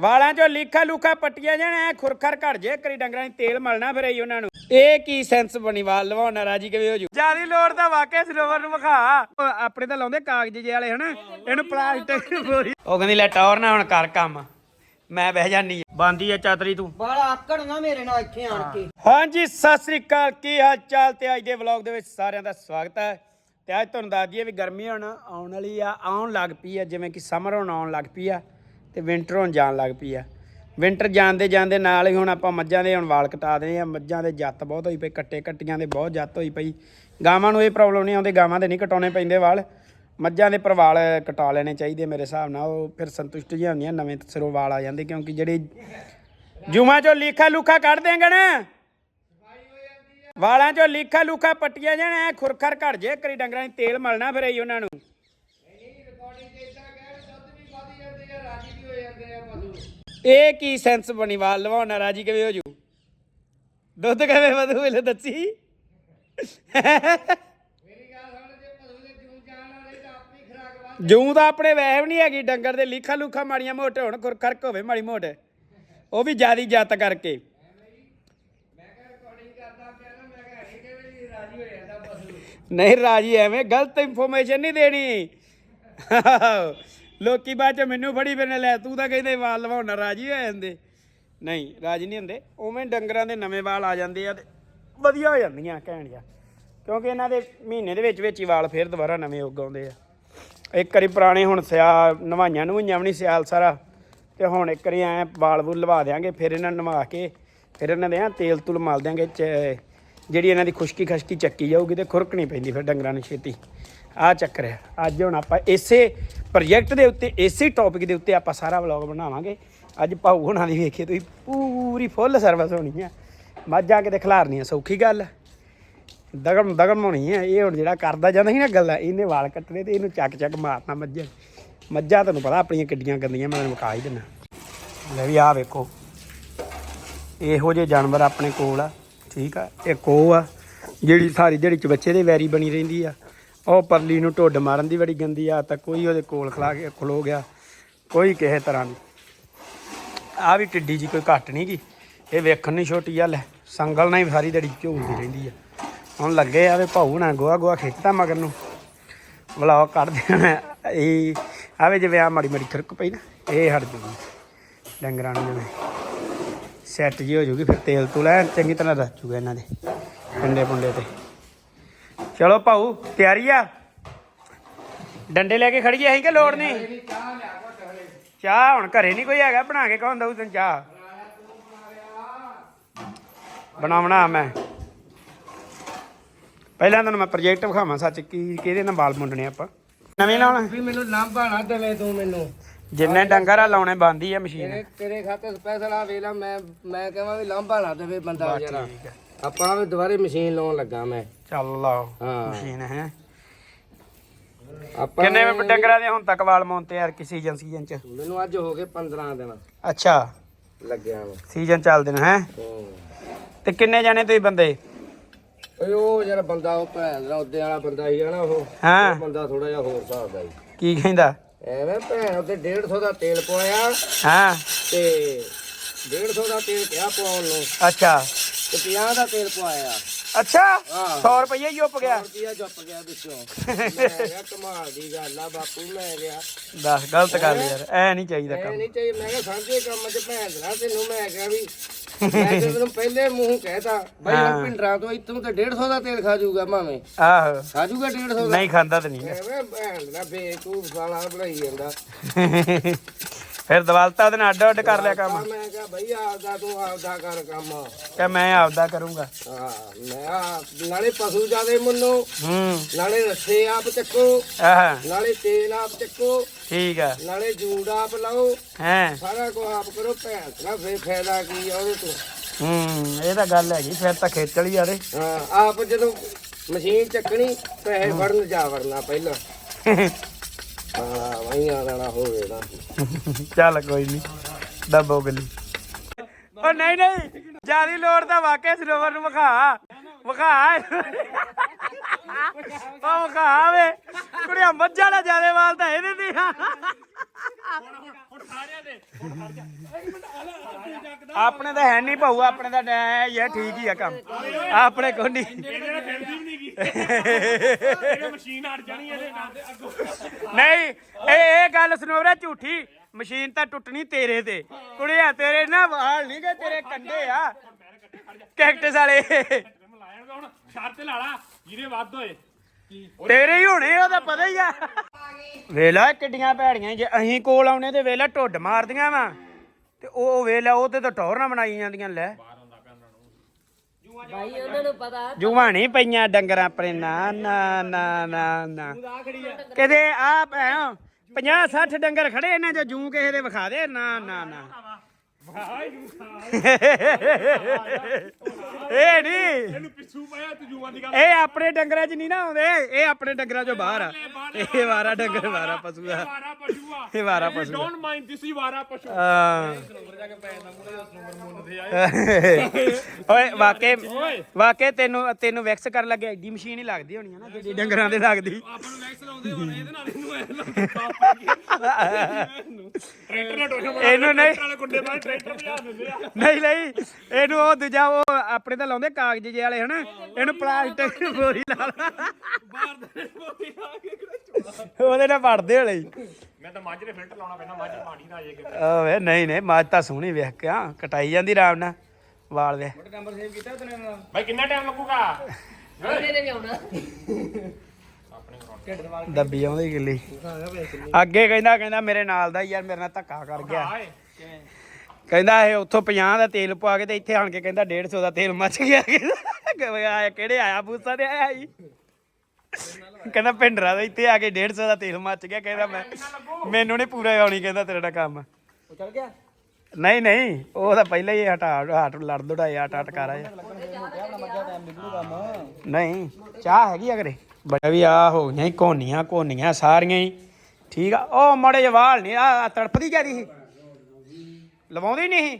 ਵਾਲਾਂ 'ਚੋਂ ਲੀਖਾ ਲੂਖਾ ਪੱਟੀਆਂ ਜਾਣ ਐ ਖੁਰਖਰ ਘੜ ਜੇ ਕਰੀ ਡੰਗਰਾਂ に ਤੇਲ ਮਲਣਾ ਫਿਰ ਆਈ ਉਹਨਾਂ ਨੂੰ। ਇਹ ਕੀ ਸੈਂਸ ਬਣੀ ਵਾਲ ਲਵਾਉਣਾ ਰਾਜੀ ਕਿਵੇਂ ਹੋ ਜੂ? ਜਿਆਦੀ ਲੋੜ ਤਾਂ ਵਾਕਿਆ ਸਰੋਵਰ ਨੂੰ ਵਿਖਾ। ਆਪਣੇ ਤਾਂ ਲਾਉਂਦੇ ਕਾਗਜ਼ ਜੇ ਵਾਲੇ ਹਨਾ? ਇਹਨੂੰ ਪਲਾਸਟਿਕ ਬੋਰੀ। ਉਹ ਕਹਿੰਦੀ ਲੈ ਟੌਰ ਨਾ ਹੁਣ ਕਰ ਕੰਮ। ਮੈਂ ਬਹਿ ਜਾਨੀ ਬੰਦੀ ਐ ਚਾਤਰੀ ਤੂੰ। ਬਾਲਾ ਆਕੜ ਨਾ ਮੇਰੇ ਨਾਲ ਇੱਥੇ ਆਣ ਕੇ। ਹਾਂਜੀ ਸਤਿ ਸ੍ਰੀ ਅਕਾਲ। ਕੀ ਹਾਲ ਚਾਲ ਤੇ ਅੱਜ ਦੇ ਵਲੌਗ ਦੇ ਵਿੱਚ ਸਾਰਿਆਂ ਦਾ ਸਵਾਗਤ ਹੈ। ਤੇ ਅੱਜ ਤੁਹਾਨੂੰ ਦੱਸ ਦਈਏ ਵੀ ਗਰਮੀ ਹੁਣ ਆਉਣ ਵਾਲੀ ਆ ਆਉਣ ਲੱਗ ਪਈ ਆ ਜਿਵੇਂ ਕਿ ਸਮਰ ਹੁਣ ਆਉਣ ਲੱਗ ਪਈ ਆ। ਤੇ ਵਿੰਟਰ ਹੁਣ ਜਾਣ ਲੱਗ ਪਈ ਆ। ਵਿੰਟਰ ਜਾਂਦੇ ਜਾਂਦੇ ਨਾਲ ਹੀ ਹੁਣ ਆਪਾਂ ਮੱਝਾਂ ਦੇ ਹੁਣ ਵਾਲ ਕਟਾ ਦੇ ਆ। ਮੱਝਾਂ ਦੇ ਜੱਤ ਬਹੁਤ ਹੋਈ ਪਈ, ਕੱਟੇ ਕੱਟੀਆਂ ਦੇ ਬਹੁਤ ਜੱਤ ਹੋਈ ਪਈ। ਗਾਵਾਂ ਨੂੰ ਇਹ ਪ੍ਰੋਬਲਮ ਨਹੀਂ ਆਉਂਦੀ, ਗਾਵਾਂ ਦੇ ਨਹੀਂ ਕਟਾਉਣੇ ਪੈਂਦੇ ਵਾਲ। ਮੱਝਾਂ ਦੇ ਪਰਵਾਲ ਕਟਾ ਲੈਣੇ ਚਾਹੀਦੇ ਮੇਰੇ ਹਿਸਾਬ ਨਾਲ, ਉਹ ਫਿਰ ਸੰਤੁਸ਼ਟ ਜਿਹੀਆਂ ਹੁੰਦੀਆਂ, ਨਵੇਂ ਸਿਰੋਂ ਵਾਲ ਆ ਜਾਂਦੇ ਕਿਉਂਕਿ ਜਿਹੜੇ ਜੂਮਾਂ ਚੋਂ ਲੀਖਾ ਲੂਖਾ ਕੱਢ ਦੇਂਗੇ ਨਾ। ਵਾਲਾਂ 'ਚੋਂ ਲੀਖਾ ਲੂਖਾ ਪੱਟੀਆਂ ਜਾਣ ਐ ਖੁਰਖਰ ਘੜ ਜੇ, ਕਰੀ ਡੰਗਰਾਂ ਦੀ ਤੇਲ ਮਲਣਾ ਫਿਰ ਆਈ ਉਹਨਾਂ ਨੂੰ। ਇਹ ਕੀ ਸੈਂਸ ਬਣੀ ਵਾਲ ਲਵਾਉਣਾ ਰਾਜੀ ਕਿਵੇਂ ਹੋ ਜੂ? ਦੁੱਧ ਕਿਵੇਂ ਵਧੂ ਵੇਲੇ ਦੱਸੀ? ਜੂੰ ਤਾਂ ਆਪਣੇ ਵੈਬ ਨਹੀਂ ਹੈਗੀ, ਡੰਗਰ ਦੇ ਲੀਖਾ ਲੂਖਾ ਮਾੜੀਆਂ ਮੋਟੇ ਹੋਣ ਖੁਰਖਰਕ ਹੋਵੇ ਮਾੜੀ ਮੋਟ। ਉਹ ਵੀ ਜਿਆਦੀ ਜੱਤ ਕਰਕੇ। ਨਹੀਂ, ਰਾਜੀ ਐਵੇਂ ਗਲਤ ਇਨਫੋਰਮੇਸ਼ਨ ਨਹੀਂ ਦੇਣੀ। ਲੋਕੀ ਬਾਅਦ ਚ ਮੈਨੂੰ ਫੜੀ ਫਿਰਨੇ ਲੈ, ਤੂੰ ਤਾਂ ਕਹਿੰਦੇ ਵਾਲ ਲਵਾਉਣਾ ਰਾਜੀ ਹੋ ਜਾਂਦੇ। ਨਹੀਂ, ਰਾਜੀ ਨਹੀਂ ਹੁੰਦੇ। ਉਵੇਂ ਡੰਗਰਾਂ ਦੇ ਨਵੇਂ ਵਾਲ ਆ ਜਾਂਦੇ ਆ ਤੇ ਵਧੀਆ ਹੋ ਜਾਂਦੀਆਂ ਕਹਿਣ ਜਾ ਕਿਉਂਕਿ ਇਹਨਾਂ ਦੇ ਮਹੀਨੇ ਦੇ ਵਿੱਚ ਵਿੱਚ ਹੀ ਵਾਲ ਫੇਰ ਦੁਬਾਰਾ ਨਵੇਂ ਉੱਗ ਆਉਂਦੇ ਆ। ਇੱਕ ਵਾਰੀ ਪੁਰਾਣੇ ਹੁਣ ਸਿਆ, ਨਵਾਈਆਂ ਨੂੰ ਵੀ ਨਹੀਂ ਸਿਆਲ ਸਾਰਾ। ਤੇ ਹੁਣ ਇੱਕ ਵਾਰੀ ਐ ਵਾਲ ਵੂਲ ਲਵਾ ਦਿਆਂਗੇ, ਫਿਰ ਇਹਨਾਂ ਨੂੰ ਨਵਾ ਕੇ, ਫਿਰ ਇਹਨਾਂ ਦੇ ਐਂ ਤੇਲ ਤੂਲ ਮਲ ਦਿਆਂਗੇ, ਚ- ਜਿਹੜੀ ਇਹਨਾਂ ਦੀ ਖੁਸ਼ਕੀ ਖਸ਼ਕੀ ਚੱਕੀ ਜਾਊਗੀ ਤੇ ਖੁਰਕ ਨਹੀਂ ਪੈਂਦੀ ਫਿਰ ਡੰਗਰਾਂ ਨੂੰ ਛੇਤੀ। ਆਹ ਚੱਕਰ ਹੈ ਅੱਜ ਹੁਣ ਆਪਾਂ ਇਸੇ ਪ੍ਰੋਜੈਕਟ ਦੇ ਉੱਤੇ, ਇਸੇ ਟੌਪਿਕ ਦੇ ਉੱਤੇ ਆਪਾਂ ਸਾਰਾ ਵਲੌਗ ਬਣਾਵਾਂਗੇ। ਅੱਜ ਭਾਊ ਹੋਣਾ ਦੀ ਵੇਖੇ, ਤੁਸੀਂ ਪੂਰੀ ਫੁੱਲ ਸਰਵਿਸ ਹੋਣੀ ਆ। ਮੱਝਾਂ ਕਿਤੇ ਖਿਲਾਰਨੀਆਂ ਸੌਖੀ ਗੱਲ। ਦਗਮ ਦਗਮ ਹੋਣੀ ਹੈ ਇਹ ਹੁਣ ਜਿਹੜਾ ਕਰਦਾ ਜਾਂਦਾ ਸੀ ਨਾ ਗੱਲਾਂ, ਇਹਨੇ ਵਾਲ ਕੱਟਣੇ ਤੇ ਇਹਨੂੰ ਚੱਕ ਚੱਕ ਮਾਰਨਾ ਮੱਝਾਂ ਮੱਝਾਂ ਤੁਹਾਨੂੰ ਪਤਾ, ਆਪਣੀਆਂ ਕਿੱਡੀਆਂ ਗੰਦੀਆਂ, ਮੈਂ ਤੁਹਾਨੂੰ ਵਿਖਾ ਹੀ ਦਿੰਦਾ। ਲੈ ਵੀ ਆਹ ਵੇਖੋ। ਇਹੋ ਜਿਹੇ ਜਾਨਵਰ ਆਪਣੇ ਕੋਲ ਆ, ਠੀਕ ਆ? ਇੱਕ ਉਹ ਆ, ਜਿਹੜੀ ਸਾਰੀ ਜਿਹੜੀ ਚ ਬੱਚੇ ਦੇ ਵੈਰੀ ਬਣੀ ਰਹਿੰਦੀ ਆ। ਉਹ ਪਰਲੀ ਨੂੰ ਢੁੱਡ ਮਾਰਨ ਦੀ ਬੜੀ ਗੰਦੀ ਆ ਤਾਂ ਕੋਈ ਉਹਦੇ ਕੋਲ ਖਲਾ ਕੇ ਖਲੋ ਗਿਆ, ਕੋਈ ਕਿਸੇ ਤਰ੍ਹਾਂ ਦੀ ਆ ਵੀ ਟਿੱਡੀ ਜੀ ਕੋਈ ਘੱਟ ਨਹੀਂ ਗੀ। ਇਹ ਵੇਖਣ ਨਹੀਂ ਛੋਟੀ ਆ, ਲੈ, ਸੰਗਲ ਨਾਲ ਹੀ ਸਾਰੀ ਦਿਹਾੜੀ ਝੂਲਦੀ ਰਹਿੰਦੀ ਆ। ਹੁਣ ਲੱਗੇ ਆ ਵੇ ਭਾਊ ਨਾ ਗੋਆ ਗੋਆ ਖਿੱਚਦਾ ਮਗਰ ਨੂੰ। ਵਲੌਗ ਕੱਢ ਦੇਣਾ ਇਹ ਆਵੇ ਜਿਵੇਂ ਆ ਮਾੜੀ ਮਾੜੀ ਖਿਰਕ ਪਈ ਨਾ, ਇਹ ਹਟ ਜੂਗੀ। ਡੰਗਰਾਂ ਨੂੰ ਜਿਵੇਂ ਸੈੱਟ ਜੀ ਹੋ ਜੂਗੀ, ਫਿਰ ਤੇਲ ਤੂਲ ਐਨ ਚੰਗੀ ਤਰ੍ਹਾਂ ਰਚ ਜੂਗਾ ਇਹਨਾਂ ਦੇ। ਪਿੰਡੇ ਪੁੰਡੇ ਤੇ। ਚਲੋ ਭਾਊ ਤਿਆਰੀ ਆ? ਡੰਡੇ ਲੈ ਕੇ ਖੜੀਏ ਅਸੀਂ ਕਿ ਲੋੜ ਨਹੀਂ? ਚਾਹ ਹੁਣ ਘਰੇ ਨਹੀਂ ਕੋਈ ਹੈਗਾ ਬਣਾ ਕੇ ਕੌਣ ਦਊ ਤੈਨੂੰ ਚਾਹ? ਬਣਾਉਣਾ ਮੈਂ। ਪਹਿਲਾਂ ਤੁਹਾਨੂੰ ਮੈਂ ਪ੍ਰੋਜੈਕਟ ਵਿਖਾਵਾਂ ਸੱਚ ਕੀ ਕਿਹਦੇ ਨਾਲ ਵਾਲ ਮੁੰਡਣੇ ਆਪਾਂ? ਨਵੇਂ ਲਾਉਣਾ? ਵੀ ਮੈਨੂੰ ਲਾਂਭਾ ਨਾ ਦੇਵੇਂ ਤੂੰ ਮੈਨੂੰ। ਜਿੰਨੇ ਡੰਗਰ ਆ ਲਾਉਣੇ ਬੰਦੀ ਆ ਮਸ਼ੀਨ। ਤੇਰੇ ਖਾਤੇ ਸਪੈਸ਼ਲ ਆ ਵੇਲਾ ਮੈਂ ਮੈਂ ਕਹਾਂ ਵੀ ਲਾਂਭਾ ਨਾ ਦੇਵੇ ਬੰਦਾ ਆ। ਆਪਾਂ ਵੀ ਦੁਬਾਰੇ ਮਸ਼ੀਨ ਲਾਉਣ ਲੱਗਾ ਮੈਂ। ਚੱਲ ਲਾਓ ਹਾਂ। ਮਸ਼ੀਨ ਹੈ। ਆਪਾਂ ਕਿੰਨੇ ਵੀ ਡੰਗਰਾਂ ਦੇ ਹੁਣ ਤੱਕ ਵਾਲ ਮੌਂਤੇ ਯਾਰ ਕਿ ਸੀਜ਼ਨ ਸੀਜ਼ਨ ਚ? ਮੈਨੂੰ ਅੱਜ ਹੋ ਗਏ 15 ਦਿਨ। ਅੱਛਾ। ਲੱਗਿਆ ਮੈਂ ਸੀਜ਼ਨ ਚੱਲਦੇ ਨੇ ਹੈ? ਹੂੰ। ਤੇ ਕਿੰਨੇ ਜਾਣੇ ਤੁਸੀਂ ਬੰਦੇ? ਓਏ ਉਹ ਜਿਹੜਾ ਬੰਦਾ ਉਹ ਭੈਣ ਦਾ ਉਹਦੇ ਵਾਲਾ ਬੰਦਾ ਸੀ ਨਾ ਉਹ। ਹਾਂ। ਉਹ ਬੰਦਾ ਥੋੜਾ ਜਿਹਾ ਹੋਰ ਹਿਸਾਬ ਦਾ ਸੀ ਕੀ ਕਹਿੰਦਾ? ਐਵੇਂ ਭੈਣ ਉਹਦੇ 150 ਦਾ ਤੇਲ ਪਵਾਇਆ। ਹਾਂ। ਤੇ 150 ਦਾ ਤੇਲ ਕਿਹਾ ਪਵਾਉਣ ਨੂੰ? ਅੱਛਾ। ਤੇ 50 ਦਾ ਤੇਲ ਪਵਾਇਆ। ਅੱਛਾ? ਹਾਂ। 100 ਰੁਪਏ ਹੀ ਉੱਪ ਗਿਆ। ਰੁਪਿਆ ਜੁੱਪ ਗਿਆ ਵਿੱਚੋਂ। ਮੈਂ ਕਿਹਾ ਕਮਾਲ ਦੀ ਗੱਲ ਆ ਬਾਪੂ ਮੈਂ ਗਿਆ ਦੱਸ ਗਲਤ ਗੱਲ ਯਾਰ ਐ ਨਹੀਂ ਚਾਹੀਦਾ ਐ ਕੰਮ। ਨਹੀਂ ਚਾਹੀਏ ਮੈਂ ਕਿਹਾ ਸਾਂਝੇ ਕੰਮ 'ਚ ਭੈਣ ਦਾ ਤੈਨੂੰ ਮੈਂ ਕਿਹਾ ਵੀ। ਮੈਂ ਤੇ ਤੈਨੂੰ ਪਹਿਲੇ ਮੂੰਹ ਕਹਿਤਾ ਬਈ ਪਿੰਡਰਾਂ ਤੋਂ ਇੱਥੋਂ ਤੇ 150 ਦਾ ਤੇਲ ਖਾ ਜਾਊਗਾ ਭਾਵੇਂ। ਆਹੋ। ਖਾ ਜਾਊਗਾ 150 ਦਾ। ਨਹੀਂ ਖਾਂਦਾ ਤੇ ਨਹੀਂ। ਐਵੇਂ ਭੈਣ ਦਾ ਬੇਕੂਫ ਸਾਲਾ ਬਣਾਈ ਜਾਂਦਾ। ਫਿਰ ਦਵਾਲਤਾ ਉਹਦੇ ਨਾਲ ਅੱਡ ਅੱਡ ਕਰ ਲਿਆ ਕੰਮ। ਮੈਂ ਕਿਹਾ ਬਈ ਆਪਦਾ ਤੂੰ ਆਪਦਾ ਕਰ ਕੰਮ। ਕਿ ਮੈਂ ਆਪਦਾ ਕਰੂੰਗਾ। ਹਾਂ ਮੈਂ ਨਾਲੇ ਪਸ਼ੂ ਜਾਦੇ ਮੁੰਨੋ। ਹੂੰ। ਨਾਲੇ ਰੱਸੇ ਆਪ ਚੱਕੋ। ਆਹ। ਨਾਲੇ ਤੇਲ ਆਪ ਚੱਕੋ। ਠੀਕ ਆ। ਨਾਲੇ ਜੂੜ ਆਪ ਲਾਓ। ਹੈ। ਸਾਰਾ ਕੁਝ ਆਪ ਕਰੋ ਭੈਣ ਦਾ ਫੇਰ ਫਾਇਦਾ ਕੀ ਆ ਉਹਦੇ ਤੋਂ। ਹੂੰ ਇਹ ਤਾਂ ਗੱਲ ਹੈਗੀ ਫਿਰ ਤਾਂ ਖੇਚਲ ਹੀ ਆਰੇ ਹਾਂ ਆਪ ਜਦੋਂ ਮਸ਼ੀਨ ਚੱਕਣੀ ਪੈਸੇ ਫੜਨ ਜਾ ਵੜਨਾ ਪਹਿਲਾਂ। ਹਾਂ ਵਹੀਂ ਆ ਜਾਣਾ ਹੋਵੇ ਨਾ ਚੱਲ ਕੋਈ ਨਹੀਂ ਦੱਬੋ ਗਲੀ। ਉਹ ਨਹੀਂ ਨਹੀਂ, ਜਿਆਦੀ ਲੋੜ ਤਾਂ ਵਾਕਿਆ ਸਰੋਵਰ ਨੂੰ ਵਿਖਾ ਵਿਖਾ। ਉਹ ਵਿਖਾ ਕੁੜੀਆਂ ਮੱਝਾਂ ਦਾ ਜਿਆਦੇ ਵਾਲ ਤਾਂ ਇਹਦੇ ਦੀ ਆ। ਆਪਣੇ ਤਾਂ ਹੈ ਨਹੀਂ ਭਾਊ, ਆਪਣੇ ਤਾਂ ਐ ਹੀ ਆ, ਠੀਕ ਹੀ ਆ ਕੰਮ। ਆਪਣੇ ਕੋਈ ਨਹੀਂ। ਇਹਦੇ ਨਾਲ ਫਿਰਦੀ ਵੀ ਨਹੀਂ ਗਈ ਇਹ ਮਸ਼ੀਨ ਅੜ ਜਾਣੀ ਇਹਦੇ ਨਾਲ ਅੱਗੋਂ ਨਹੀਂ ਇਹ ਇਹ ਗੱਲ ਸੁਣੋ ਝੂਠੀ। ਮਸ਼ੀਨ ਤਾਂ ਟੁੱਟਣੀ ਤੇਰੇ ਤੇ। ਕੁੜੀਆ, ਤੇਰੇ ਨਾ ਵਾਲ ਨਹੀਂ ਗਏ ਤੇਰੇ ਕੰਡੇ ਆ। ਕੈਕਟਸ ਵਾਲੇ। ਮੈਂ ਲਾਇਆ ਹੁਣ ਸ਼ਰਤ ਲਾ ਲਾ ਜਿਹਦੇ ਵੱਧ ਹੋਏ। ਤੇਰੇ ਹੀ ਹੋਣੇ ਉਹਦਾ ਪਤਾ ਹੀ ਆ। ਵੇਲਾ ਕਿੱਡੀਆਂ ਭੈੜੀਆਂ ਜੇ ਅਸੀਂ ਕੋਲ ਆਉਣੇ ਤੇ ਵੇਲਾ ਢੁੱਡ ਮਾਰਦੀਆਂ ਵਾ। ਤੇ ਉਹ ਵੇਲਾ ਉਹ ਤੇ ਤਾਂ ਟੌਰ ਨਾ ਬਣਾਈ ਜਾਂਦੀਆਂ ਲੈ। ਭਾਈ ਉਹਨਾਂ ਨੂੰ ਪਤਾ। ਜੂਆਂ ਨਹੀਂ ਪਈਆਂ ਡੰਗਰਾਂ ਆਪਣੇ ਨਾ ਨਾ ਨਾ ਨਾ। ਨਾ ਕਿਤੇ ਆ 50 60 ਡੰਗਰ ਖੜੇ ਇਹਨਾਂ ਚੋਂ ਜੂ ਕਿਸੇ ਦੇ ਵਿਖਾ ਦੇ। ਨਾ ਨਾ ਨਾ। ਇਹ ਨਹੀਂ ਇਹਨੂੰ ਪਿੱਛੂ ਪਿਆ ਤੂੰ ਜੂਆਂ ਦੀ ਗੱਲ। ਇਹ ਆਪਣੇ ਡੰਗਰਾਂ 'ਚ ਨਹੀਂ ਨਾ ਆਉਂਦੇ ਇਹ ਆਪਣੇ ਡੰਗਰਾਂ 'ਚੋਂ ਬਾਹਰ ਆ। ਇਹ ਵਾਰਾ ਡੰਗਰ ਵਾਰਾ ਪਸ਼ੂ ਆ। ਵਾਰਾ ਪਸ਼ੂ ਆ। ਇਹ ਵਾਰਾ ਪਸ਼ੂ ਆ। ਡੋਨਟ ਮਾਈਂਡ ਦਿਸ ਹੀ ਵਾਰਾ ਪਸ਼ੂ। ਓਏ ਵਾਕੇ ਵਾਕੇ ਤੈਨੂੰ ਤੈਨੂੰ ਵੈਕਸ ਕਰਨ ਲੱਗੇ ਐਡੀ ਮਸ਼ੀਨ ਹੀ ਲੱਗਦੀ ਹੋਣੀ ਹੈ ਨਾ ਜਿਹੜੀ ਡੰਗਰਾਂ ਦੇ ਲੱਗਦੀ। ਆਪਾਂ ਨੂੰ ਵੈਕਸ ਲਾਉਂਦੇ ਹੁਣ ਇਹਦੇ ਨਾਲ ਇਹਨੂੰ ਐ ਟਰੈਕਟਰ ਨਾਲ ਟੋਸ਼ਾ ਬਣਾ ਇਹਨੂੰ ਨਹੀਂ। ਨਹੀਂ ਨਹੀਂ ਇਹਨੂੰ ਉਹ ਦੂਜਾ ਉਹ ਆਪਣੇ ਤਾਂ ਲਾਉਂਦੇ ਕਾਗਜ਼ ਜੇ ਵਾਲੇ ਹਨਾ? ਇਹਨੂੰ ਪਲਾਸਟਿਕ ਦੀ ਬੋਰੀ ਲਾ ਲਾ। ਬਾਹਰ ਦੇ ਬੋਲੀ ਆ ਕੇ ਉਹਦੇ ਨਾਲ ਵੜਦੇ ਹੋਲੇ ਮੈਂ ਤਾਂ ਮੱਝ ਦੇ ਫਿਲਟਰ ਲਾਉਣਾ ਪੈਣਾ ਮੱਝ ਪਾਣੀ ਦਾ ਜੇ ਕਿਤੇ। ਓਏ ਨਹੀਂ ਨਹੀਂ ਮੱਝ ਤਾਂ ਸੋਹਣੀ ਵੇਖ ਕੇ ਆ ਕਟਾਈ ਜਾਂਦੀ ਆਰਾਮ ਨਾਲ ਵਾਲ ਵੇ ਭਾਈ ਕਿੰਨਾ ਟਾਈਮ ਲੱਗੂਗਾ? ਉਹਨੇ ਨੇ ਵੀ ਆਉਣਾ ਦੱਬੀ ਆਉਂਦੀ ਗਿੱਲੀ। ਅੱਗੇ ਕਹਿੰਦਾ ਕਹਿੰਦਾ ਮੇਰੇ ਨਾਲ ਦਾ ਯਾਰ ਮੇਰੇ ਨਾਲ ਧੱਕਾ ਕਰ ਗਿਆ। ਹਾਏ ਕਹਿੰਦਾ ਇਹ ਉੱਥੋਂ 50 ਦਾ ਤੇਲ ਪਵਾ ਕੇ ਤੇ ਇੱਥੇ ਆਣ ਕੇ ਕਹਿੰਦਾ 150 ਦਾ ਤੇਲ ਮੱਚ ਗਿਆ। ਕਹਿੰਦਾ ਕਿਹੜੇ ਆਇਆ ਬੂਸਾ ਤੇ ਆਇਆ ਜੀ ਕਹਿੰਦਾ ਪਿੰਡਰਾ ਦਾ ਇੱਥੇ ਆ ਕੇ 150 ਦਾ ਤੇਲ ਮੱਚ ਗਿਆ। ਕਹਿੰਦਾ ਮੈਂ ਮੈਨੂੰ ਨਹੀਂ ਪੂਰਾ ਆਉਣੀ ਕਹਿੰਦਾ ਤੇਰਾ ਕੰਮ। ਉਹ ਚੱਲ ਗਿਆ? ਨਹੀਂ ਨਹੀਂ ਉਹ ਤਾਂ ਪਹਿਲਾਂ ਹੀ ਹਟਾ ਹਟ ਲੜ ਦੁੜਾਇਆ ਹਟ ਹਟ ਕਰ ਆਇਆ। ਨਹੀਂ। ਚਾਹ ਹੈਗੀ ਅਗਰੇ ਬੜਾ ਵੀ ਆ ਹੋ ਗਈਆਂ ਕੋਨੀਆਂ ਕੋਨੀਆਂ ਸਾਰੀਆਂ ਹੀ। ਠੀਕ ਆ ਉਹ ਮੜੇ ਜਵਾਲ ਨਹੀਂ ਆ ਤੜਪਦੀ ਜਾਂਦੀ ਸੀ। ਲਵਾਉਂਦੀ ਨਹੀਂ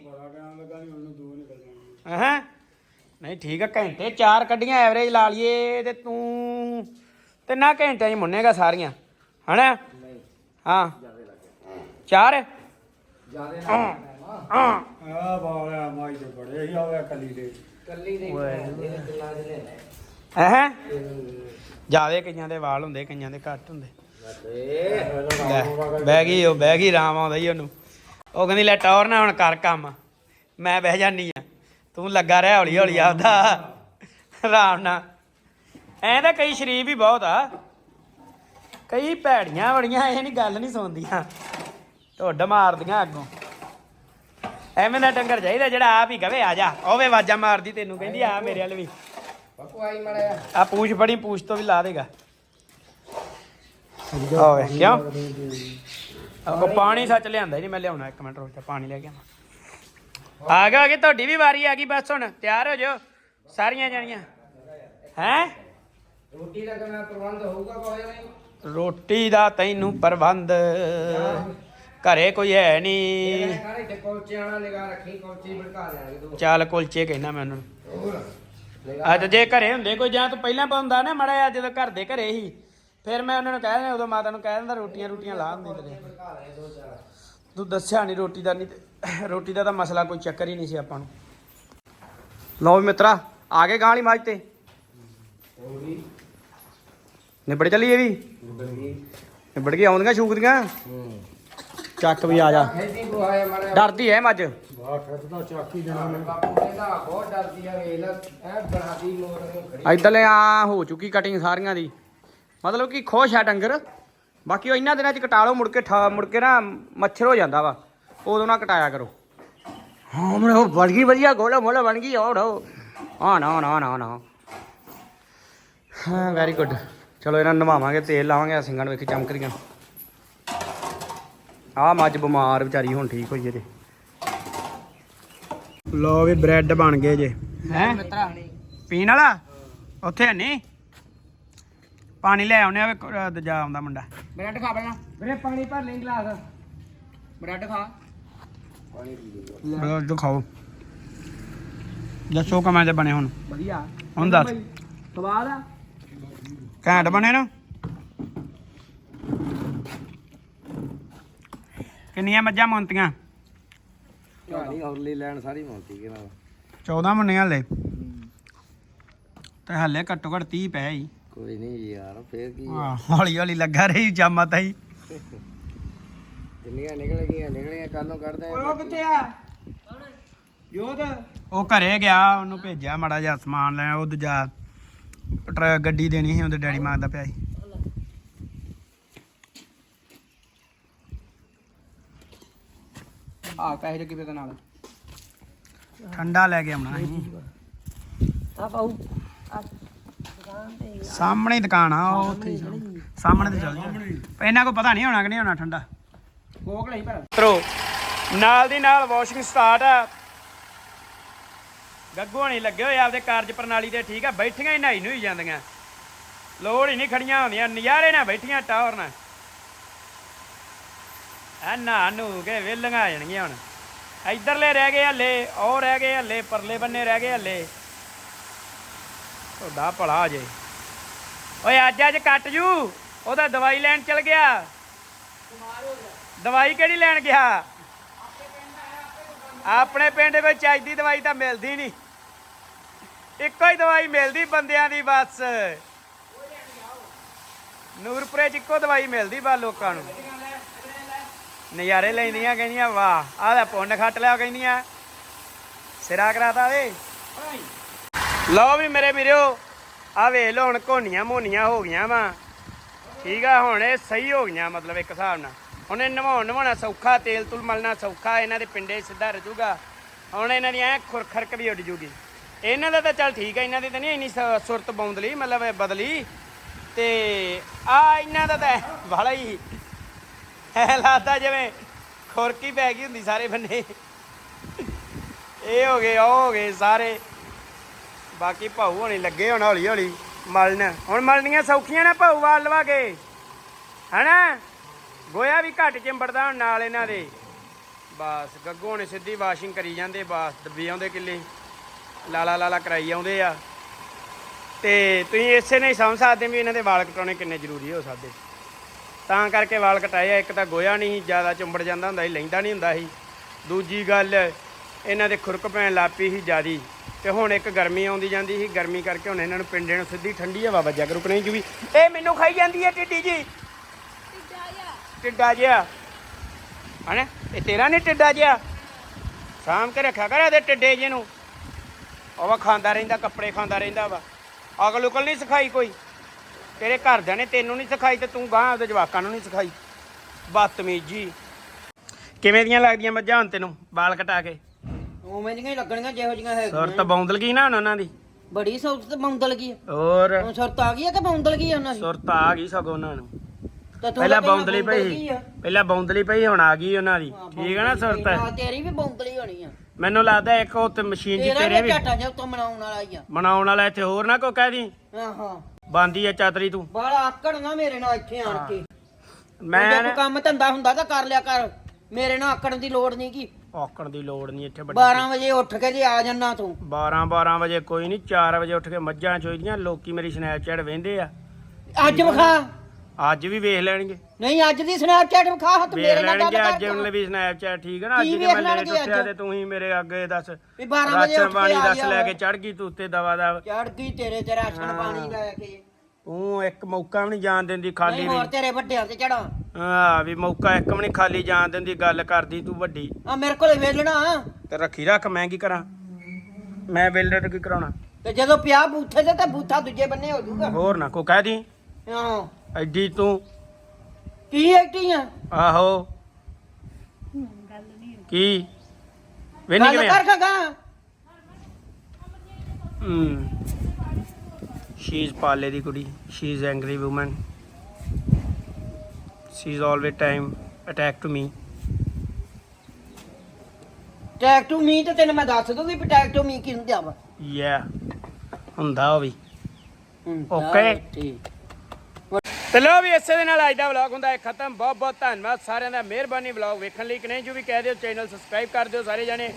ਹਾਂ ਨਹੀਂ ਠੀਕ ਆ ਘੰਟੇ ਚਾਰ ਕੱਢੀਆਂ ਐਵਰੇਜ ਲਾ ਲਈਏ ਤੇ ਤੂੰ ਤਿੰਨਾਂ ਘੰਟਿਆਂ 'ਚ ਮੁੰਨੇਗਾ ਸਾਰੀਆਂ ਹਨਾ? ਹਾਂ। ਚਾਰ? ਜਿਆਦੇ ਹਾਂ। ਹਾਂ। ਆ ਬਾਲਿਆ ਮਾਈ ਤੇ ਬੜੇ ਹੀ ਆਵੇ ਕੱਲੀ ਦੇ। ਕੱਲੀ ਦੇ ਇਹਦੇ ਕਿੰਨਾ ਦੇ ਲੈ ਹੈ। ਜਿਆਦੇ ਕਈਆਂ ਦੇ ਵਾਲ ਹੁੰਦੇ ਕਈਆਂ ਦੇ ਘੱਟ ਹੁੰਦੇ। ਬਹਿ ਗਈ ਉਹ ਬਹਿ ਗਈ ਰਾਮ ਆਉਂਦਾ ਹੀ ਉਹਨੂੰ। ਉਹ ਕਹਿੰਦੀ ਲੈ ਟੌਰ ਨਾ ਹੁਣ ਕਰ ਕੰਮ। ਮੈਂ ਬਹਿ ਜਾਨੀ ਆ। ਤੂੰ ਲੱਗਾ ਰਹਿ ਹੌਲੀ ਹੌਲੀ ਆਪਦਾ। ਆਰਾਮ ਨਾਲ। ਐਂ ਤਾਂ ਕਈ ਸ਼ਰੀਫ ਵੀ ਬਹੁਤ ਆ। ਕਈ ਭੈੜੀਆਂ ਬੜੀਆਂ ਇਹ ਨਹੀਂ ਗੱਲ ਨਹੀਂ ਸੁਣਦੀਆਂ। ਢੁੱਡ ਮਾਰਦੀਆਂ ਅੱਗੋਂ। ਐਵੇਂ ਦਾ ਡੰਗਰ ਚਾਹੀਦਾ ਜਿਹੜਾ ਆਪ ਹੀ ਕਵੇ ਆ ਜਾ ਓਵੇਂ ਆਵਾਜ਼ਾਂ ਮਾਰਦੀ ਤੈਨੂੰ। ਕਹਿੰਦੀ ਆ ਮੇਰੇ ਵੱਲ ਵੀ। ਬਾਪੂ ਆਈ ਮੜਿਆ ਆ ਪੂਛ ਫੜੀ ਪੂਛ ਤੋਂ ਵੀ ਲਾ ਦੇਗਾ। ਓਏ ਕਿਉਂ? ਉਹ ਪਾਣੀ ਸੱਚ ਲਿਆਂਦਾ ਹੀ ਨਹੀਂ ਮੈਂ ਲਿਆਉਣਾ ਇੱਕ ਮਿੰਟ ਰੁਕ ਜਾ ਪਾਣੀ ਲੈ ਕੇ ਆਵਾਂ। ਆ ਗਿਆ ਆ ਗਿਆ ਤੁਹਾਡੀ ਵੀ ਵਾਰੀ ਆ ਗਈ ਬਸ ਹੁਣ ਤਿਆਰ ਹੋ ਜਾਓ ਸਾਰੀਆਂ ਜਣੀਆਂ। ਹੈ? ਰੋਟੀ ਦਾ ਕਿਵੇਂ ਪ੍ਰਬੰਧ ਹੋਊਗਾ ਕੋਈ ਨਹੀਂ ਰੋਟੀ ਦਾ ਤੈਨੂੰ ਪ੍ਰਬੰਧ ਘਰੇ ਕੋਈ ਹੈ ਨਹੀਂ। ਕਾਰੇ ਤੇ ਕੋਲਚੇ ਆਣਾ ਨਿਗਾਹ ਰੱਖੀ ਕੋਲਚੇ ਭੜਕਾ ਦੇਣਗੇ ਦੋ। ਚੱਲ ਕੁਲਚੇ ਕਹਿੰਦਾ ਮੈਂ ਉਹਨਾਂ। ਨੂੰ ਹੋਰ? ਅੱਜ ਜੇ ਘਰੇ ਹੁੰਦੇ ਕੋਈ ਜਾਂ ਤੂੰ ਪਹਿਲਾਂ ਪਾਉਂਦਾ ਨਾ ਮੜਾ ਜਦੋਂ ਘਰ ਦੇ ਘਰੇ ਹੀ। ਫਿਰ ਮੈਂ ਉਹਨਾਂ ਨੂੰ ਕਹਿ ਦਿੰਦਾ ਉਦੋਂ ਮਾਤਾ ਨੂੰ ਕਹਿ ਦਿੰਦਾ ਰੋਟੀਆਂ ਰੋਟੀਆਂ ਲਾ ਦਿੰਦੇ ਤੇਰੇ। ਤੂੰ ਦੱਸਿਆ ਨਹੀਂ ਰੋਟੀ ਦਾ ਨਹੀਂ ਤੇ- ਰੋਟੀ ਦਾ ਤਾਂ ਮਸਲਾ ਕੋਈ ਚੱਕਰ ਹੀ ਨਹੀਂ ਸੀ ਆਪਾਂ ਨੂੰ। ਲਓ ਵੀ ਮਿੱਤਰਾ ਆ ਗਏ ਗਾਂ ਵਾਲੀ ਮਾਝ ਤੇ। ਨਿਬੜ ਚੱਲੀ ਇਹ ਵੀ? ਨਿਬੜ ਕੇ ਆਉਂਦੀਆਂ ਸ਼ੂਕਦੀਆਂ ਹੂੰ ਚੱਕ ਵੀ ਆ ਜਾ। ਡਰਦੀ ਐ ਮੱਝ। ਬਾਹਰ ਖੱਟਦਾ ਚਾਕੀ ਦੇਣਾ ਮੈਨੂੰ ਬਾਪੂ ਕਹਿੰਦਾ ਬਹੁਤ ਡਰਦੀ ਆ ਵੇਖ ਲੈ ਐ ਬਣਾਦੀ ਮੋੜ ਨੂੰ ਖੜੀ ਇਧਰਲੇ ਆ ਹੋ ਚੁੱਕੀ ਕਟਿੰਗ ਸਾਰੀਆਂ ਦੀ। ਮਤਲਬ ਕਿ ਖੁਸ਼ ਆ ਡੰਗਰ। ਬਾਕੀ ਉਹ ਇਹਨਾਂ ਦਿਨਾਂ ਚ ਕਟਾ ਲਓ ਮੁੜ ਕੇ ਠਾ ਮੁੜ ਕੇ ਨਾ ਮੱਛਰ ਹੋ ਜਾਂਦਾ ਵਾ। ਉਦੋਂ ਨਾ ਕਟਾਇਆ ਕਰੋ। ਹਾਂ ਮੈਂ ਹੁਣ ਬਣ ਗਈ ਵਧੀਆ ਗੋਲਾ ਮੋਲਾ ਬਣ ਗਈ ਹੋਰ ਹੋ ਨਾ ਨਾ ਨਾ ਨਾ। ਹਾਂ ਵੈਰੀ ਗੁੱਡ ਚਲੋ ਇਹਨਾਂ ਨੂੰ ਨਵਾਵਾਂਗੇ ਤੇਲ ਲਾਵਾਂਗੇ ਆਹ ਸਿੰਘਾਂ ਨੂੰ ਵੇਖ ਚਮਕ ਰਹੀਆਂ ਆ ਮੱਝ ਬਿਮਾਰ ਵਿਚਾਰੀ ਹੁਣ ਠੀਕ ਹੋਈ ਜੇ ਲੋ ਵੀ ਬ੍ਰੈਡ ਬਣ ਗਏ ਜੇ। ਹੈ? ਮਿੱਤਰਾ ਪੀਣ ਵਾਲਾ? ਉੱਥੇ ਹੈ ਨਹੀਂ ਪਾਣੀ ਲੈ ਆਉਣੇ ਆ ਦੂਜਾ ਆਉਂਦਾ ਮੁੰਡਾ। ਬ੍ਰੈਡ ਖਾ ਬਣਾ ਵੀਰੇ ਪਾਣੀ ਭਰ ਲੈ ਗਲਾਸ। ਬ੍ਰੈਡ ਖਾ। ਬ੍ਰੈਡ ਖਾਓ। ਦੱਸੋ ਕਮਾਂ ਦੇ ਬਣੇ ਹੁਣ? ਵਧੀਆ। ਹੁਣ ਦੱਸ। ਸਵਾਦ ਆ। ਘੈਂਟ ਬਣੇ ਨਾ। ਕਿੰਨੀਆਂ ਮੱਝਾਂ ਮੁੰਤੀਆਂ? ਕਹਾਣੀ ਹੌਲੀ ਲੈਣ ਸਾਰੀ ਮੌਤੀ ਕਿ ਨਾ 14 ਮੁੰਨੀਆਂ ਹਲੇ। ਤੇ ਹਲੇ ਘੱਟੋ ਘੱਟ 30 ਪਏ ਹੀ ਕੋਈ ਨਹੀਂ ਯਾਰ ਫੇਰ ਕੀ ਹਾਂ ਹੌਲੀ ਹੌਲੀ ਲੱਗਾ ਰਹੀ ਜਾਮਾ ਤਾਈ ਜਿੰਨੀਆਂ ਨਿਕਲ ਗਈਆਂ ਨਿਕਲੀਆਂ ਕੱਲ ਨੂੰ ਕੱਢਦੇ ਆਂ। ਕਿੱਥੇ ਆ? ਯੋਧ ਉਹ ਘਰੇ ਗਿਆ ਉਹਨੂੰ ਭੇਜਿਆ ਮੜਾ ਜਿਹਾ ਸਮਾਨ ਲੈਣ ਉਹ ਦੂਜਾ ਟਰੱਕ ਗੱਡੀ ਦੇਣੀ ਸੀ ਉਹਦੇ ਡੈਡੀ ਮੰਗਦਾ ਪਿਆ ਸੀ। ਆ ਪੈਸੇ ਜੱਗੀ ਦੇ ਨਾਲ? ਠੰਡਾ ਲੈ ਕੇ ਆਉਣਾ ਸੀ। ਆ ਪਾਉ ਸਾਹਮਣੇ ਹੀ ਦੁਕਾਨ ਆ ਉਹ ਉੱਥੇ ਹੀ ਸਾਹਮਣੇ- ਸਾਹਮਣੇ ਤੇ ਚੱਲ ਜਾ ਇਹਨਾਂ ਕੋ ਪਤਾ ਨਹੀਂ ਹੋਣਾ ਕਿ ਨਹੀਂ ਹੋਣਾ ਠੰਡਾ। ਕੋਕ ਲਈ ਪਰ ਤਰੋ ਨਾਲ ਦੀ ਨਾਲ ਵਾਸ਼ਿੰਗ ਸਟਾਰਟ ਆ। ਗੱਗੂ ਹਣੀ ਲੱਗੇ ਹੋਏ ਆਪਦੇ ਕਾਰਜ ਪ੍ਰਣਾਲੀ ਤੇ ਠੀਕ ਆ ਬੈਠੀਆਂ ਹੀ ਨਹਾਈ ਨੂੰ ਜਾਂਦੀਆਂ। ਲੋੜ ਹੀ ਨਹੀਂ ਖੜੀਆਂ ਹੁੰਦੀਆਂ ਨਜ਼ਾਰੇ ਨਾਲ ਬੈਠੀਆਂ ਟਾਵਰ ਨਾਲ ਨਾ ਨੂੰ ਕੇ ਵੇਲੀਆਂ ਆ ਜਾਣਗੀਆਂ ਹੁਣ। ਇੱਧਰਲੇ ਰਹਿ ਗਏ ਹੱਲੇ ਉਹ ਰਹਿ ਗਏ ਹੱਲੇ ਪਰਲੇ ਬੰਨੇ ਰਹਿ ਗਏ ਹੱਲੇ। ਤੁਹਾਡਾ ਭਲਾ ਜੇ। ਓਏ, ਅੱਜ ਅੱਜ ਕੱਟ ਜੂ। ਉਹਦਾ ਦਵਾਈ ਲੈਣ ਚਲ ਗਿਆ। ਦਵਾਈ ਕਿਹੜੀ ਲੈਣ ਗਿਆ? ਆਪਣੇ ਪਿੰਡ ਵਿੱਚ ਅੱਜ ਦੀ ਦਵਾਈ ਤਾਂ ਮਿਲਦੀ ਨਹੀਂ। ਇੱਕੋ ਹੀ ਦਵਾਈ ਮਿਲਦੀ ਬੰਦਿਆਂ ਦੀ ਬਸ। ਨੂਰਪੁਰੇ ਚ ਇੱਕੋ ਦਵਾਈ ਮਿਲਦੀ ਬਾ ਲੋਕਾਂ ਨੂੰ। ਨਜ਼ਾਰੇ ਲੈਂਦੀਆਂ ਕਹਿੰਦੀਆਂ, ਵਾਹ, ਆਹ ਲੈ ਪੁੰਨ ਖੱਟ ਲਿਆ ਕਹਿੰਦੀਆਂ। ਸਿਰਾ ਕਰਾਤਾ ਵੇ। ਲਓ ਵੀ ਮੇਰੇ ਵੀਰੋ ਆ ਵੇਖ ਲਓ ਹੁਣ ਘੋਣੀਆਂ ਮੋਨੀਆਂ ਹੋ ਗਈਆਂ ਵਾ। ਠੀਕ ਆ, ਹੁਣ ਇਹ ਸਹੀ ਹੋ ਗਈਆਂ ਮਤਲਬ ਇੱਕ ਹਿਸਾਬ ਨਾਲ। ਹੁਣ ਇਹ ਨਵਾਉਣ ਨਵਾਉਣਾ ਸੌਖਾ, ਤੇਲ ਤੁਲ ਮਲਣਾ ਸੌਖਾ, ਇਹਨਾਂ ਦੇ ਪਿੰਡੇ ਸਿੱਧਾ ਰਜੂਗਾ ਹੁਣ ਇਹਨਾਂ ਦੀ ਐ ਖੁਰਖਰਕ ਵੀ ਉੱਡ ਜੂਗੀ ਇਹਨਾਂ ਦਾ ਤਾਂ ਚੱਲ ਠੀਕ ਆ, ਇਹਨਾਂ ਦੀ ਤਾਂ ਨਹੀਂ ਇੰਨੀ ਸ- ਸੁਰਤ ਬੌਂਦਲੀ, ਮਤਲਬ ਬਦਲੀ। ਤੇ ਆ ਇਹਨਾਂ ਦਾ ਤਾਂ ਵਾਲਾ ਹੀ। ਐ ਲੱਗਦਾ ਜਿਵੇਂ ਖੁਰਕੀ ਪੈ ਗਈ ਹੁੰਦੀ ਸਾਰੇ ਬੰਨੇ। ਇਹ ਹੋ ਗਏ, ਉਹ ਹੋ ਗਏ ਸਾਰੇ। ਬਾਕੀ ਭਾਊ ਹੋਣੀ ਲੱਗੇ ਹੁਣ ਹੌਲੀ ਹੌਲੀ ਮਲਣ। ਹੁਣ ਮਲਣੀਆਂ ਸੌਖੀਆਂ ਨੇ ਭਾਊ ਵਾਲ ਲਵਾ ਕੇ। ਹਨਾ? ਗੋਇਆ ਵੀ ਘੱਟ ਚਿੰਬੜਦਾ ਹੁਣ ਨਾਲ ਇਹਨਾਂ ਦੇ। ਬਸ, ਗੱਗੂ ਨੇ ਸਿੱਧੀ ਵਾਸ਼ਿੰਗ ਕਰੀ ਜਾਂਦੇ, ਬਸ, ਦੱਬੀ ਆਉਂਦੇ ਕਿੱਲੇ। ਲਾਲਾ ਲਾਲਾ ਕਰਾਈ ਆਉਂਦੇ ਆ। ਤੇ ਤੁਸੀਂ ਇਸੇ ਨਹੀਂ ਸਮਝ ਸਕਦੇ ਵੀ ਇਹਨਾਂ ਦੇ ਵਾਲ ਕਟਾਉਣੇ ਕਿੰਨੇ ਜ਼ਰੂਰੀ ਹੋ ਸਕਦੇ ਤਾਂ ਕਰਕੇ ਵਾਲ ਕਟਾਏ ਆ, ਇੱਕ ਤਾਂ ਗੋਇਆ ਨਹੀਂ ਜ਼ਿਆਦਾ ਚੁੰਬੜ ਜਾਂਦਾ ਹੁੰਦਾ ਸੀ, ਲੈਂਦਾ ਨਹੀਂ ਹੁੰਦਾ ਸੀ। ਦੂਜੀ ਗੱਲ, ਇਹਨਾਂ ਦੇ ਖੁਰਕ ਪੈਣ ਲੱਪੀ ਸੀ ਜਿਆਦੀ। ਤੇ ਹੁਣ ਇੱਕ ਗਰਮੀ ਆਉਂਦੀ ਜਾਂਦੀ ਸੀ ਗਰਮੀ ਕਰਕੇ ਹੁਣ ਇਹਨਾਂ ਨੂੰ ਪਿੰਡੇ ਨੂੰ ਸਿੱਧੀ ਠੰਡੀ ਹਵਾ ਵੱਜਿਆ ਕਰੂ ਕਿ ਨਹੀਂ ਕਿ ਵੀ ਇਹ ਮੈਨੂੰ ਖਾਈ ਜਾਂਦੀ ਹੈ ਟਿੱਡੀ ਜੀ। ਟਿੱਡਾ ਜਿਹਾ। ਹਨਾ? ਇਹ ਤੇਰਾ ਨਹੀਂ ਟਿੱਡਾ ਜਿਹਾ? ਸਾਂਭ ਕੇ ਰੱਖਿਆ ਕਰ ਇਹਦੇ ਟਿੱਡੇ ਜੇ ਨੂੰ। ਉਹ ਵਾ ਖਾਂਦਾ ਰਹਿੰਦਾ ਕੱਪੜੇ ਖਾਂਦਾ ਰਹਿੰਦਾ ਵਾ। ਅਕਲ ਉਕਲ ਨਹੀਂ ਸਿਖਾਈ ਕੋਈ। ਤੇਰੇ ਘਰਦਿਆਂ ਨੇ ਤੈਨੂੰ ਨਹੀਂ ਸਿਖਾਈ ਤੇ ਤੂੰ ਗਾਂ ਆਪਦੇ ਜਵਾਕਾਂ ਨੂੰ ਨਹੀਂ ਸਿਖਾਈ। ਬਦਤਮੀਜੀ। ਕਿਵੇਂ ਦੀਆਂ ਲੱਗਦੀਆਂ ਮੱਝਾਂ ਹੁਣ ਤੈਨੂੰ ਵਾਲ ਕਟਾ ਕੇ? ਉਵੇਂ ਦੀਆਂ ਹੀ ਲੱਗਣੀਆਂ ਜਿਹੋ ਹੈ ਸੁਰਤ ਬੌਂਦਲ ਗਈ ਨਾ ਹੁਣ ਉਹਨਾਂ ਦੀ। ਬੜੀ ਸੌਤ ਤੇ ਬੌਂਦਲ ਗਈ ਹੋਰ? ਹੁਣ ਸੁਰਤ ਆ ਗਈ ਆ ਕਿ ਬੌਂਦਲ ਗਈ ਆ ਉਹਨਾਂ ਦੀ? ਸੁਰਤ ਆ ਗਈ ਸਗੋਂ ਉਹਨਾਂ ਨੂੰ। ਤਾਂ ਤੂੰ ਪਹਿਲਾਂ ਤਾਂ ਬੌਂਦਲੀ ਬੌਂਦਲ ਪਈ ਗਈ ਆ। ਪਹਿਲਾਂ ਬੌਂਦਲੀ ਪਈ ਹੁਣ ਆ ਗਈ ਉਹਨਾਂ ਦੀ। ਠੀਕ ਹੈ ਨਾ ਸੁਰਤ ਹਾਂ, ਤੇਰੀ ਵੀ ਬੌਂਦਲੀ ਹੋਣੀ ਆ। ਮੈਨੂੰ ਲੱਗਦਾ ਇੱਕ ਉੱਤੇ ਮਸ਼ੀਨ ਜੀ ਤੇਰਾ ਤੇਰੇ ਵੀ ਵੀ ਝਾਟਾ ਜਿਹਾ ਉੱਤੋਂ ਮਨਾਉਣ ਵਾਲਾ ਹੀ ਆ। ਬਣਾਉਣ ਵਾਲਾ ਇੱਥੇ ਹੋਰ ਨਾ ਕੋ ਕਹਿ ਦੀ। ਹਾਂ ਹਾਂ। ਬਾਂਦੀ ਆ ਚਾਤਰੀ ਤੂੰ। ਬਾਲਾ ਆਕੜ ਨਾ ਮੇਰੇ ਨਾਲ ਇੱਥੇ ਆਣ ਕੇ। ਮੈਂ ਕੋਈ ਕੰਮ ਧੰਦਾ ਹੁੰਦਾ ਤਾਂ ਕਰ ਲਿਆ ਕਰ। ਮੇਰੇ ਨਾਲ ਆਕੜਨ ਦੀ ਲੋੜ ਨਹੀਂ ਕੀ ਔਕਣ ਦੀ ਲੋੜ ਨਹੀਂ ਇੱਥੇ ਵੱਡੀ। 12 ਵਜੇ ਉੱਠ ਕੇ ਜੇ ਆ ਜੰਨਾ ਤੂੰ। 12 12 ਵਜੇ ਕੋਈ ਨਹੀਂ 4 ਵਜੇ ਉੱਠ ਕੇ ਮੱਝਾਂ ਚੋਈਦੀਆਂ ਲੋਕੀ ਮੇਰੀ ਸਨੈਪਚੈਟ ਵੇਂਦੇ ਆ। ਅੱਜ ਵਿਖਾ। ਅੱਜ ਵੀ ਵੇਖ ਲੈਣਗੇ। ਨਹੀਂ ਅੱਜ ਦੀ ਸਨੈਪਚੈਟ ਵਿਖਾ ਹੱਥ ਵੇਖ ਮੇਰੇ ਨਾਲ ਗੱਲ ਲੈਣਗੇ ਅੱਜ ਕਰ। ਉਹਨੇ ਵੀ ਸਨੈਪਚੈਟ ਠੀਕ ਹੈ ਨਾ ਅੱਜ ਕੀ ਜੇ ਵੇਖ ਮੈਂ ਲੇਟ ਲੈਣਗੇ ਉੱਠਿਆ ਅੱਜ? ਤੇ ਤੂੰ ਹੀ ਮੇਰੇ ਅੱਗੇ ਦੱਸ ਵੀ 12 ਵਜੇ ਰਾਸ਼ਨ ਉੱਠ ਕੇ ਪਾਣੀ ਆ ਦੱਸ ਲੈ ਕੇ ਚੜ ਗਈ ਤੂੰ ਉੱਤੇ ਦਵਾ ਦਾ ਚੜ ਗਈ ਤੇਰੇ ਤੇ ਰਾਸ਼ਨ ਪਾਣੀ ਲੈ ਕੇ। ਤੂੰ ਇੱਕ ਮੌਕਾ ਵੀ ਨਹੀਂ ਜਾਣ ਦਿੰਦੀ ਖਾਲੀ ਨਹੀਂ ਹੋਰ ਤੇਰੇ ਵੱਡਿਆਂ ਤੇ ਚੜਾ। ਹਾਂ ਵੀ ਮੌਕਾ ਇੱਕ ਵੀ ਨਹੀਂ ਖਾਲੀ ਜਾਣ ਦਿੰਦੀ ਗੱਲ ਕਰਦੀ ਤੂੰ ਵੱਡੀ। ਆ ਮੇਰੇ ਕੋਲ ਵੇਲਣਾ। ਤੇ ਰੱਖੀ ਰੱਖ ਮੈਂ ਕੀ ਕਰਾਂ? ਮੈਂ ਵੇਲੇ ਤੇ ਕੀ ਕਰਾਉਣਾ? ਤੇ ਜਦੋਂ ਪਿਆ ਬੂਥੇ ਤੇ ਤਾਂ ਬੂਥਾ ਦੂਜੇ ਬੰਨੇ ਹੋ ਜਾਊਗਾ। ਹੋਰ ਨਾ ਕੋ ਕਹਿ ਦੀ। ਹਾਂ ਐਡੀ ਤੂੰ। ਕੀ ਐਕਟੀ ਆ? ਆਹੋ। ਕੀ? ਵੇਨੀ ਗੱਲ ਕਿਵੇਂ ਕਰ ਖਗਾ। ਹਮ ਸ਼ੀ ਇਜ਼ ਪਾਲੇ ਦੀ ਕੁੜੀ she is angry woman she is always time attack to me tack to me ਤੇ ਤੈਨੂੰ ਮੈਂ ਦੱਸ ਦੂੰਗੀ ਵੀ ਟੈਕ ਟੂ ਮੀ ਕੀ ਹੁੰਦਾ ਵਾ? ਯਾ ਹੁੰਦਾ ਉਹ ਵੀ। Okay. ਠੀਕ। ਤੇ ਲੋ ਵੀ ਇਸੇ ਦੇ ਨਾਲ ਅੱਜ ਦਾ ਵਲੌਗ ਹੁੰਦਾ ਹੈ ਖਤਮ। ਬਹੁਤ ਬਹੁਤ ਧੰਨਵਾਦ ਸਾਰਿਆਂ ਦਾ ਮਿਹਰਬਾਨੀ ਵਲੌਗ ਵੇਖਣ ਲਈ। ਕਿ ਨਹੀਂ ਜੋ ਵੀ ਕਹਿ ਦਿਓ ਚੈਨਲ ਸਬਸਕ੍ਰਾਈਬ ਕਰ ਦਿਓ ਸਾਰੇ ਜਣੇ।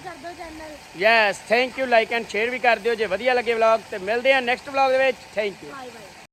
ਸਬਸਕ੍ਰਾਈਬ ਕਰ ਦਿਓ channel yes thank you like and share ਵੀ ਕਰ ਦਿਓ ਜੇ ਵਧੀਆ ਲੱਗੇ ਵਲੌਗ ਤੇ ਮਿਲਦੇ ਹਾਂ ਨੈਕਸਟ ਵਲੌਗ ਦੇ ਵਿੱਚ। Thank you bye bye